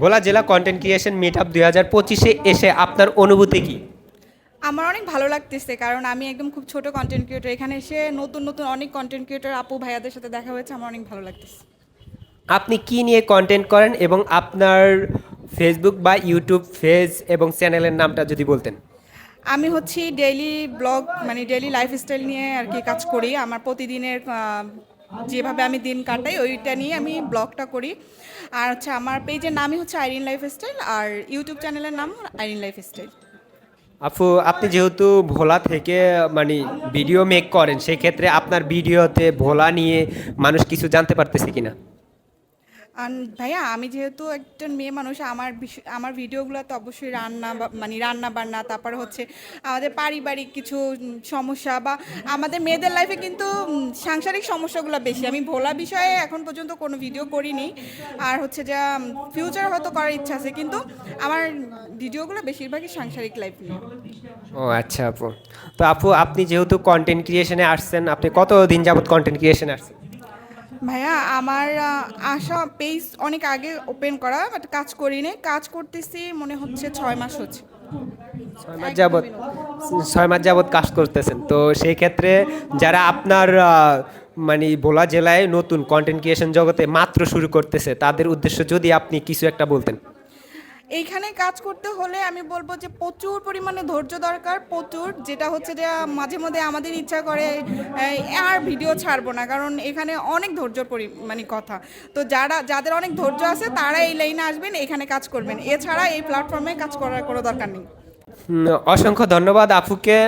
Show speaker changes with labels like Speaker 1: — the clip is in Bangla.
Speaker 1: ভোলা জেলা কন্টেন্ট ক্রিয়েশন মিট আপ দুই হাজার পঁচিশে এসে আপনার অনুভূতি কি?
Speaker 2: আমার অনেক ভালো লাগতেছে কারণ আমি একদম খুব ছোট কন্টেন্ট ক্রিয়েটর এখানে এসে নতুন নতুন অনেক কন্টেন্ট ক্রিয়েটর আপু ভাইয়াদের সাথে দেখা হয়েছে আমার অনেক ভালো লাগতেছে।
Speaker 1: আপনি কি নিয়ে কন্টেন্ট করেন এবং আপনার ফেসবুক বা ইউটিউব পেজ এবং চ্যানেলের নামটা যদি বলতেন?
Speaker 2: আমি হচ্ছি ডেইলি ব্লগ মানে ডেইলি লাইফস্টাইল নিয়ে আর কি কাজ করি। আমার প্রতিদিনের যেভাবে আমি দিন কাটাই, ওইটা নিয়ে আমি ব্লগটা করি। আর হচ্ছে আমার পেজের নামই হচ্ছে আইরিন লাইফ স্টাইল আর ইউটিউব চ্যানেলের নাম আইরিন লাইফ স্টাইল
Speaker 1: আপু, আপনি যেহেতু ভোলা থেকে মানে ভিডিও মেক করেন, সেক্ষেত্রে আপনার ভিডিওতে ভোলা নিয়ে মানুষ কিছু জানতে পারতেছে কিনা?
Speaker 2: ভাইয়া, আমি যেহেতু একজন মেয়ে মানুষ, আমার আমার ভিডিওগুলোতে অবশ্যই রান্না মানে রান্না বান্না, তারপর হচ্ছে আমাদের পারিবারিক কিছু সমস্যা বা আমাদের মেয়েদের লাইফে কিন্তু সাংসারিক সমস্যাগুলো বেশি। আমি ভোলা বিষয়ে এখন পর্যন্ত কোনো ভিডিও করিনি। আর হচ্ছে যা ফিউচার হয়তো করার ইচ্ছা আছে, কিন্তু আমার ভিডিওগুলো বেশিরভাগই সাংসারিক লাইফ নিয়ে।
Speaker 1: ও আচ্ছা আপু। তো আপু, আপনি যেহেতু কন্টেন্ট ক্রিয়েশনে আসছেন, আপনি কত দিন যাবত কন্টেন্ট ক্রিয়েশনে আসছেন?
Speaker 2: ভাইয়া, আমার আশা পেজ অনেক আগে ওপেন করা বাট কাজ করি করিনি। কাজ করতেছি, মনে হচ্ছে ছয় মাস হচ্ছে।
Speaker 1: ছয় মাস যাবৎ, ছয় মাস যাবৎ কাজ করতেছেন। তো সেই ক্ষেত্রে যারা আপনার মানে ভোলা জেলায় নতুন কন্টেন্ট ক্রিয়েশন জগতে মাত্র শুরু করতেছে, তাদের উদ্দেশ্য যদি আপনি কিছু একটা বলতেন।
Speaker 2: এইখানে কাজ করতে হলে আমি বলব যে প্রচুর পরিমাণে ধৈর্য দরকার, প্রচুর। যেটা হচ্ছে যে মাঝে মধ্যে আমাদের ইচ্ছা করে আর ভিডিও ছাড়বো না, কারণ এখানে অনেক ধৈর্য মানে কথা। তো যারা, যাদের অনেক ধৈর্য আছে, তারা এই লাইনে আসবেন, এখানে কাজ করবেন। এছাড়া এই প্ল্যাটফর্মে কাজ করার কোনো দরকার নেই।
Speaker 1: অসংখ্য ধন্যবাদ আপুকে।